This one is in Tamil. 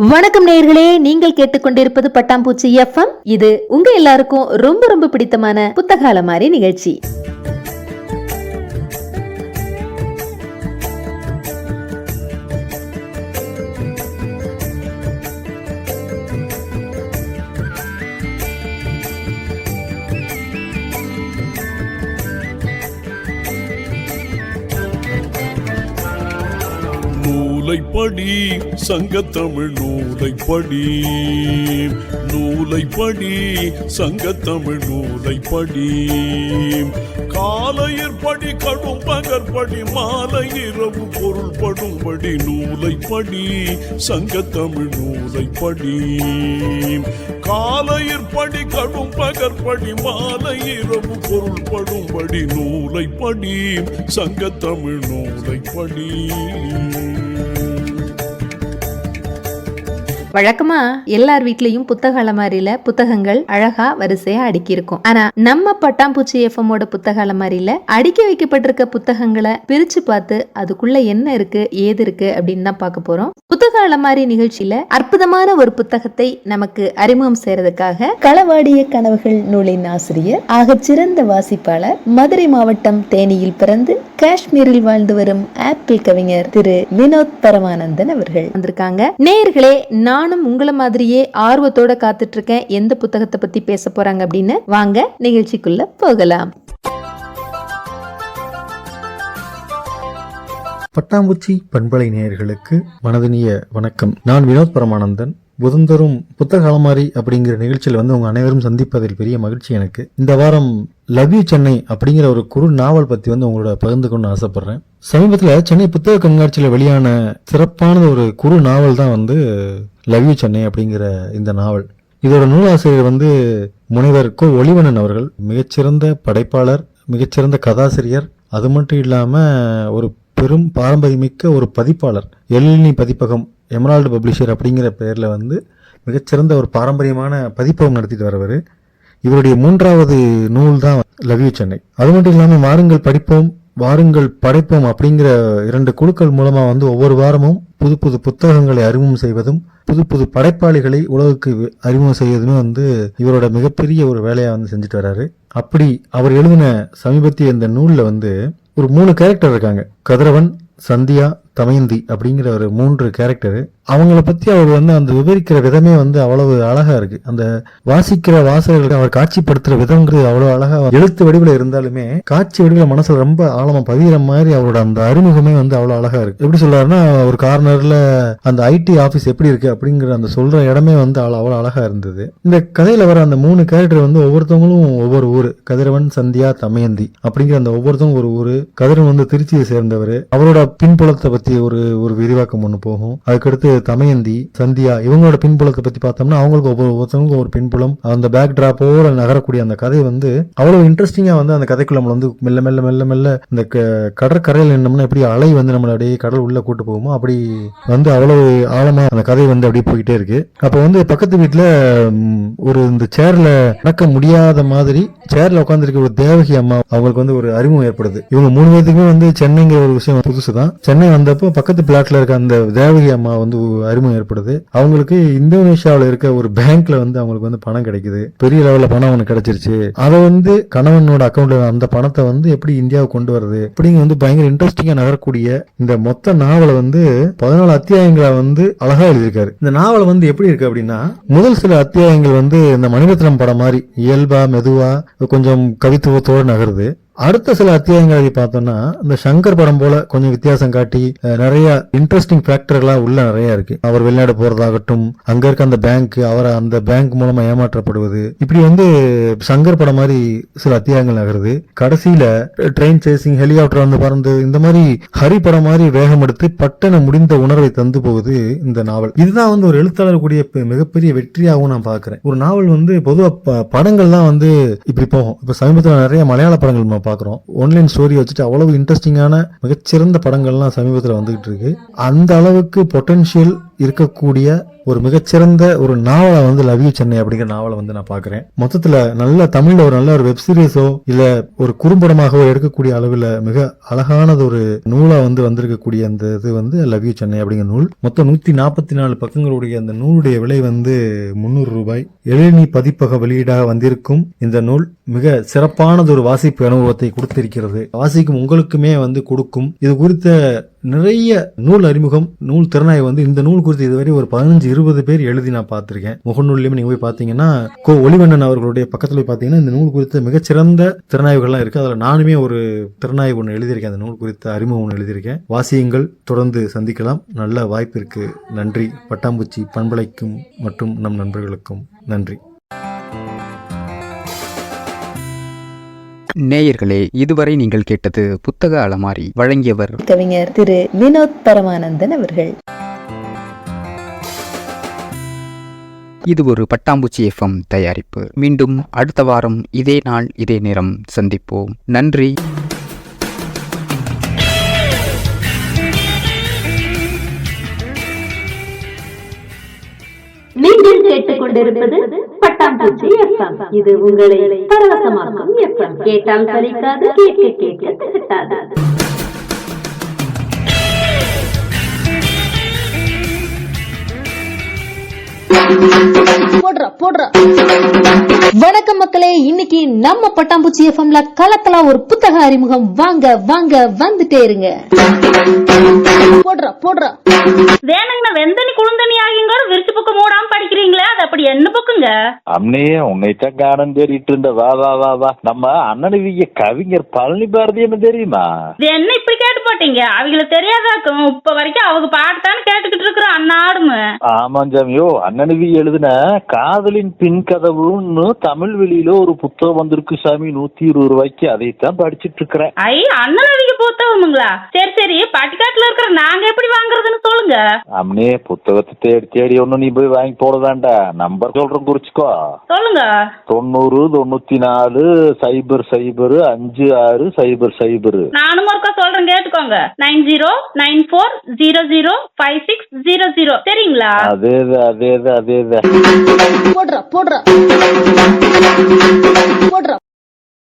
வணக்கம் நேயர்களே நீங்கள் கேட்டுக்கொண்டிருப்பது பட்டாம்பூச்சி எஃப்எம். இது உங்க எல்லாருக்கும் ரொம்ப ரொம்ப பிடித்தமான புத்தகால மாதிரி நிகழ்ச்சி. நூலைப்படி சங்கத்தமிழ் நூலைப்படி நூலைப்படி சங்கத்தமிழ் நூலைப்படி காலையிற்படி கடும் பகற்படி மாலை இரவு பொருள் படும்படி நூலைப்படி சங்கத்தமிழ் நூலைப்படி காலையிற்படி கடும் பகற்படி மாலை இரவு பொருள் படும்படி நூலைப்படி சங்கத்தமிழ் நூலைப்படி வழக்கமா எல்லார் வீட்லயும் புத்தக அலமாரியில புத்தகங்கள் அழகா வரிசையா அடுக்கி இருக்கும் ஆனா நம்ம பட்டாம்பூச்சி எஃப்எம்மோட புத்தக அலமாரியில அடுக்கி வைக்கப்பட்டிருக்க புத்தகங்களை பிரிச்சு பார்த்து அதுக்குள்ள என்ன இருக்கு ஏது இருக்கு அப்படின்னு தான் பார்க்க போறோம். புத்தக அலமாரி நிகழ்ச்சியில அற்புதமான ஒரு புத்தகத்தை நமக்கு அறிமுகம் செய்யறதுக்காக களவாடிய கனவுகள் நூலின் ஆசிரியர் ஆகச் சிறந்த வாசிப்பாளர் மதுரை மாவட்டம் தேனியில் பிறந்து காஷ்மீரில் வாழ்ந்து வரும் ஆப்பிள் கவிஞர் திரு வினோத் பரமானந்தன் அவர்கள் வந்திருக்காங்க. நேர்களே நான் நானும் உங்களை மாதிரியே ஆர்வத்தோட காத்துட்டு இருக்கேன் எந்த புத்தகத்தை பத்தி பேச போறாங்க அப்படின்னு வாங்க நிகழ்ச்சிக்குள்ள போகலாம். பட்டாம்பூச்சி பண்பலை நேயர்களுக்கு மனதினிய வணக்கம். நான் வினோத் பரமானந்தன். புதந்தரும் புத்தக அலமாரி அப்படிங்கிற நிகழ்ச்சியில் வந்து உங்கள் அனைவரும் சந்திப்பதில் பெரிய மகிழ்ச்சி எனக்கு. இந்த வாரம் லவ் யூ சென்னை அப்படிங்கிற ஒரு குறு நாவல் பற்றி வந்து உங்களோட பகிர்ந்துக்கணும்னு ஆசைப்படுறேன். சமீபத்தில் சென்னை புத்தக கண்காட்சியில் வெளியான சிறப்பான ஒரு குறு நாவல் தான் வந்து லவ் யூ சென்னை அப்படிங்கிற இந்த நாவல். இதோட நூலாசிரியர் வந்து முனைவர் கோ ஒளிவணன் அவர்கள். மிகச்சிறந்த படைப்பாளர் மிகச்சிறந்த கதாசிரியர். அது மட்டும் இல்லாமல் ஒரு பெரும் பாரம்பரியமிக்க ஒரு பதிப்பாளர். எழினி பதிப்பகம் எமரால்டு பப்ளிஷர் அப்படிங்கிற பெயரில் வந்து மிகச்சிறந்த ஒரு பாரம்பரியமான பதிப்பகம் நடத்திட்டு வரவர். இவருடைய மூன்றாவது நூல் தான் லவ் யூ சென்னை அது மட்டும் இல்லாமல் வாருங்கள் படிப்போம் வாருங்கள் படைப்போம் அப்படிங்கிற இரண்டு குழுக்கள் மூலமாக வந்து ஒவ்வொரு வாரமும் புது புது புத்தகங்களை அறிமுகம் செய்வதும் புது புது படைப்பாளிகளை உலகுக்கு அறிமுகம் செய்வதுமே வந்து இவரோட மிகப்பெரிய ஒரு வேலையை வந்து செஞ்சுட்டு வராரு. அப்படி அவர் எழுதின சமீபத்திய இந்த நூலில் வந்து ஒரு மூணு கேரக்டர் இருக்காங்க. கதிரவன் சந்தியா தமயந்தி அப்படிங்கிற ஒரு மூன்று கேரக்டரு அவங்கள பத்தி அவர் வந்து அந்த விவரிக்கிற விதமே வந்து அவ்வளவு அழகா இருக்கு. அந்த வாசிக்கிற வாசகர்களுக்கு அவர் காட்சிப்படுத்துற விதம்ங்கிறது அவ்வளவு அழகா எழுத்து வடிவில் இருந்தாலுமே காட்சி வடிவில் மனசுல ரொம்ப ஆழமா பதிகிற மாதிரி அவரோட அந்த அறிமுகமே வந்து அவ்வளவு அழகா இருக்கு. எப்படி சொல்றாருன்னா ஒரு கார்னர்ல அந்த ஐடி ஆபீஸ் எப்படி இருக்கு அப்படிங்கிற அந்த சொல்ற இடமே வந்து அவ்வளவு அவ்வளோ அழகா இருந்தது. இந்த கதையில வர அந்த மூணு கேரக்டர் வந்து ஒவ்வொருத்தவங்களும் ஒவ்வொரு ஊரு. கதிரவன் சந்தியா தமயந்தி அப்படிங்கிற அந்த ஒவ்வொருத்தவங்க ஒரு ஊரு. கதிரவன் வந்து திருச்சியை சேர்ந்தவர். அவரோட பின்புலத்தை பத்தி ஒரு ஒரு விரிவாக்கம் ஒன்று போகும். அதுக்கடுத்து தமயந்தி சந்தியா இவங்களோட பின்புலத்தை பத்தி பார்த்தோம்னா அவங்களுக்கு ஒவ்வொரு ஒவ்வொருத்தவங்களுக்கும் ஒரு பின்புலம். அந்த பேக் டிராப்போட நகரக்கூடிய அந்த கதை வந்து அவ்வளவு இன்ட்ரெஸ்டிங்கா வந்து அந்த கதைக்குள்ள நம்ம வந்து மெல்ல மெல்ல மெல்ல மெல்ல இந்த கடற்கரையில் நின்னோம்னா எப்படி அலை வந்து நம்மள அப்படியே கடல் உள்ள கூட்டு போகுமோ அப்படி வந்து அவ்வளவு ஆழமா அந்த கதை வந்து அப்படியே போயிட்டே இருக்கு. அப்ப வந்து பக்கத்து வீட்டுல ஒரு இந்த சேர்ல நடக்க முடியாத மாதிரி சேர்ல உட்காந்துருக்க ஒரு தேவகி அம்மா அவங்களுக்கு வந்து ஒரு அறிமுகம் ஏற்படுது. இவங்க மூணு பேத்துக்குமே வந்து சென்னைங்கிற ஒரு விஷயம் புதுசு தான் சென்னை வந்தப்போ பக்கத்து பிளாட்ல இருக்க அந்த தேவகி அம்மா வந்து அருமை அறிமுகம் ஏற்படுது. அவங்களுக்கு இந்தோனேஷியாவில் இருக்க ஒரு பேங்க்ல வந்து அவங்களுக்கு வந்து பணம் கிடைக்குது. பெரிய லெவலில் பணம் அவனுக்கு கிடைச்சிருச்சு. அதை வந்து கணவனோட அக்கௌண்ட்ல அந்த பணத்தை வந்து எப்படி இந்தியாவுக்கு கொண்டு வருது அப்படிங்க வந்து பயங்கர இன்ட்ரெஸ்டிங்காக நகரக்கூடிய இந்த மொத்த நாவலை வந்து பதினாலு அத்தியாயங்களை வந்து அழகா எழுதியிருக்காரு. இந்த நாவல் வந்து எப்படி இருக்கு அப்படின்னா முதல் சில அத்தியாயங்கள் வந்து இந்த மணிரத்னம் படம் மாதிரி இயல்பா மெதுவா கொஞ்சம் கவித்துவத்தோடு நகருது. அடுத்த சில அத்தியாயங்களை பார்த்தோம்னா இந்த சங்கர் படம் போல கொஞ்சம் வித்தியாசம் காட்டி நிறைய இன்ட்ரெஸ்டிங் ஃபேக்டர்களா உள்ள நிறைய இருக்கு. அவர் வெளிநாடு போறதாகட்டும் அங்க இருக்க அந்த பேங்க் அவரை அந்த பேங்க் மூலமா ஏமாற்றப்படுவது. இப்படி வந்து சங்கர் படம் மாதிரி சில அத்தியாயங்கள் நகருது. கடைசியில ட்ரெயின் சேசிங் ஹெலிகாப்டர் வந்து பறந்து இந்த மாதிரி ஹரி படம் மாதிரி வேகம் எடுத்து பட்டன முடிந்த உணர்வை தந்து போகுது இந்த நாவல். இதுதான் வந்து ஒரு எழுத்தாளர் கூடிய பெ- மிகப்பெரிய வெற்றியாகவும் நான் பாக்குறேன் ஒரு நாவல் வந்து பொதுவாக ப- படங்கள் தான் வந்து இப்படி போகும். இப்ப சமீபத்தில் நிறைய மலையாள படங்கள் பார்க்குறோம். ஒன்லைன் ஸ்டோரி வச்சுட்டு அவ்வளவு இன்ட்ரெஸ்டிங்கான மிகச்சிறந்த படங்கள்லாம் சமீபத்தில் வந்துகிட்டு இருக்கு. அந்த அளவுக்கு பொட்டன்ஷியல் இருக்கக்கூடிய ஒரு மிகச்சிறந்த ஒரு நாவலை வந்து லவ் யூ சென்னை அப்படிங்கிற நாவலை வந்து நான் பார்க்குறேன். மொத்தத்தில் நல்ல தமிழில் ஒரு நல்ல ஒரு வெப் சீரிஸோ இல்லை ஒரு குறும்படமாகவோ எடுக்கக்கூடிய அளவில் மிக அழகானது ஒரு நூலாக வந்து வந்திருக்கக்கூடிய அந்த இது வந்து லவ் யூ சென்னை அப்படிங்கிற நூல். மொத்தம் நூற்றி நாற்பத்தி நாலு பக்கங்களுடைய அந்த நூலுடைய விலை வந்து முந்நூறு ரூபாய். எழினி பதிப்பக வெளியீடாக வந்திருக்கும் இந்த நூல். மிக சிறப்பானது ஒரு வாசிப்பு அனுபவத்தை கொடுத்திருக்கிறது. வாசிக்கும் உங்களுக்குமே வந்து கொடுக்கும். இது குறித்த நிறைய நூல் அறிமுகம். நூல் திறனாய் வந்து இந்த நூல் குறித்து இதுவரை ஒரு பதினஞ்சு இருபது பேர் எழுதி நான் பார்த்திருக்கேன். முகநூல்லையும் நீங்க போய் பார்த்தீங்கன்னா கோ ஒளிவண்ணன் அவர்களுடைய பக்கத்துல போய் பார்த்தீங்கன்னா இந்த நூல் குறித்த மிகச்சிறந்த திறனாய்வுகள்லாம் இருக்கு. அதுல நானுமே ஒரு திறனாய்வு ஒன்று எழுதியிருக்கேன். அந்த நூல் குறித்த அறிமுகம் ஒன்று எழுதியிருக்கேன். வாசியுங்கள் தொடர்ந்து சந்திக்கலாம். நல்ல வாய்ப்பிற்கு நன்றி. பட்டாம்பூச்சி பண்பலைக்கும் மற்றும் நம் நண்பர்களுக்கும் நன்றி. நேயர்களே இதுவரை நீங்கள் கேட்டது புத்தக அலமாரி வழங்கியவர் கவிஞர் திரு வினோத் பரமானந்தன் அவர்கள். இது ஒரு பட்டாம்பூச்சி எஃப்எம் தயாரிப்பு. மீண்டும் அடுத்த வாரம் இதே நாள் இதே நேரம் சந்திப்போம். நன்றி. நீங்கள் கேட்டுக்கொண்டிருப்பது பட்டாம்பூச்சி எஃப்எம் இது உங்களை பரவசமாக்கும் எஃப்எம் கேட்டால் சலிக்காது கேட்க கேட்க திகட்டாது. போடுறா போடுறா. வணக்கம் மக்களே இன்னைக்கு நம்ம பட்டாம்பூச்சி எஃப்எம்ல கலக்கலா ஒரு புத்தக அறிமுகம். வாங்க வாங்க வந்துட்டே இருங்க. போடுறா போடுறா. வேணுங்கண்ணா வெந்தனி குழுந்தனி ஆகியோட விரிச்சு பக்கம் மூடாம படிக்கிறீங்களே அது அப்படி என்ன பக்குங்க? அம்னையே உன்னைத்தான் காணும் தேடிட்டு இருந்த. வா வா வா வா. நம்ம அண்ணனுவிய கவிஞர் பழனி பாரதி என்ன தெரியுமா? இது என்ன இப்படி கேட்டு போட்டீங்க? அவங்களுக்கு தெரியாதாக்கும் இப்ப வரைக்கும் அவங்க பாட்டுத்தானே கேட்டுக்கிட்டு இருக்கிறோம் அண்ணாடுமு ஆமாம் ஜாமியோ எழுதி எழுதின காதலின் பின் கதவுன்னு தமிழ் வெளியில ஒரு புத்தகம் வந்திருக்கு சாமி நூத்தி இருபது ரூபாய்க்கு. அதைத்தான் படிச்சிட்டு இருக்கிறேன். ஐ அண்ணன் அவங்க புத்தகமுங்களா சரி சரி. பட்டிக்காட்டுல இருக்கிற நாங்க எப்படி வாங்குறதுன்னு சொல்லுங்க. அம்னே புத்தகத்தை தேடி தேடி ஒன்னும் நீ போய் வாங்கி போட வேண்டாம் நம்பர் சொல்றேன் குறிச்சுக்கோ. சொல்லுங்க. தொண்ணூறு தொண்ணூத்தி நாலு சைபர் சைபர் அஞ்சு ஆறு சைபர் சைபர். நானும் ஒருக்கா சொல்றேன் கேட்டுக்கோங்க. Nine zero nine four zero zero five six zero zero. சரிங்களா? அதேதான் அதேதான் அதேதான் போடுறா போடுறா. போடுறா.